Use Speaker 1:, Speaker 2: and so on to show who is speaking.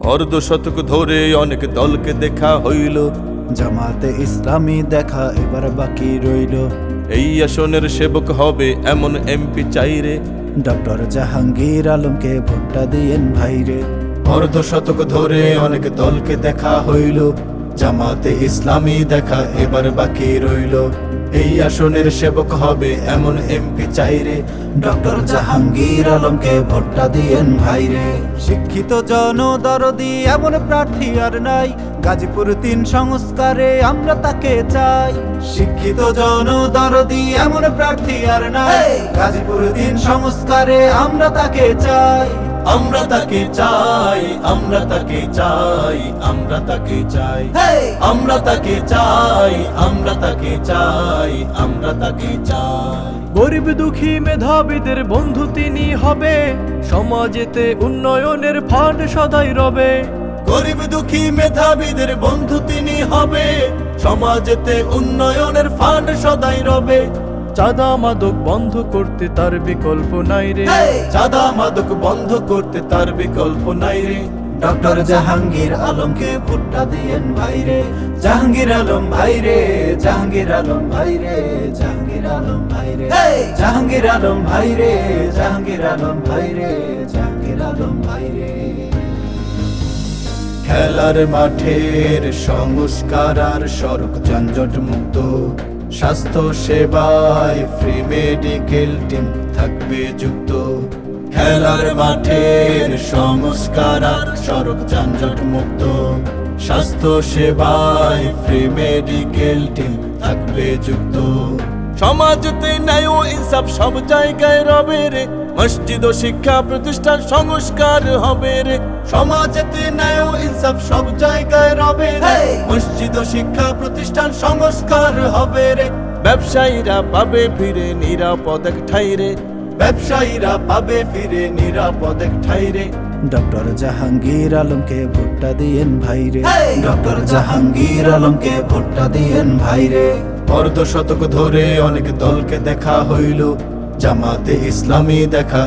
Speaker 1: অর্ধ শতক ধরে অনেক দলকে দেখা হইল।
Speaker 2: জামাতে ইসলামী দেখা এবার বাকি রইল।
Speaker 1: এই আসনের সেবক হবে এমন এমপি চাইরে।
Speaker 2: ডক্টর জাহাঙ্গীর আলমকে ভোটটা দিয়েন ভাইরে।
Speaker 1: অর্ধ শতক ধরে অনেক দলকে দেখা হইল। জামাতে ইসলামী দেখা এবার বাকি রইল। এই আসনের সেবক হবে এমন এমপি চাইরে
Speaker 2: ডক্টর জাহাঙ্গীর আলমকে ভোটটা দিয়েন ভাইরে। শিক্ষিত জনদরদি এমন প্রার্থী আর নাই। গাজীপুর তিন সংস্কারে আমরা তাকে চাই। শিক্ষিত জনদরদি এমন প্রার্থী আর নাই। গাজীপুর তিন সংস্কারে আমরা তাকে চাই।
Speaker 1: আমরা তাকে চাই আমরা তাকে চাই আমরা তাকে চাই। আমরা তাকে চাই আমরা তাকে চাই আমরা তাকে চাই।
Speaker 3: গরিব দুঃখী মেধাবীদের বন্ধু তিনি হবে। সমাজেতে উন্নয়নের ফান্ড সদাই রবে।
Speaker 1: গরিব দুঃখী মেধাবীদের বন্ধু তিনি হবে। সমাজেতে উন্নয়নের ফান্ড সদাই রবে।
Speaker 3: চাঁদা মাদক বন্ধ করতে তার বিকল্প নাই রে।
Speaker 1: চাঁদা মাদক বন্ধ করতে তার বিকল্প নাই রে।
Speaker 2: ডক্টর জাহাঙ্গীর আলমকে ভোটটা দিয়েন ভাইরে। জাহাঙ্গীর আলম ভাইরে জাহাঙ্গীর আলম ভাইরে জাহাঙ্গীর আলম ভাইরে। জাহাঙ্গীর আলম ভাইরে জাহাঙ্গীর আলম ভাইরে জাহাঙ্গীর আলম ভাইরে।
Speaker 1: খেলার মাঠের সংস্কার আর সড়ক যানজট মুক্ত। স্বাস্থ্য সেবায় ফ্রি মেডিকেল টিম থাকবে যুক্ত। খেলার মাঠের সংস্কার আর সড়ক যানজট মুক্ত। স্বাস্থ্য সেবায় ফ্রি মেডিকেল টিম থাকবে যুক্ত। সমাজতে ন্যায় ও ইনসাফ সব জায়গায় রবে রে। মসজিদ ও শিক্ষা প্রতিষ্ঠান সংস্কার হবে রে। সমাজেতে ন্যায় ও ইনসাফ সব জায়গায় রবে রে। মসজিদ ও শিক্ষা প্রতিষ্ঠান সংস্কার হবে রে। ব্যবসায়ীরা পাবে ফিরে নিরাপদ ঠাই রে। ব্যবসায়ীরা পাবে ফিরে নিরাপদ ঠাইরে ঠাই রে।
Speaker 2: ডক্টর জাহাঙ্গীর আলমকে ভোটটা দিয়েন ভাইরে ডক্টর জাহাঙ্গীর আলমকে ভোটটা দিয়েন ভাইরে
Speaker 1: অর্ধ শতক ধরে অনেক দলকে দেখা হইল জামাতে ইসলামী দেখা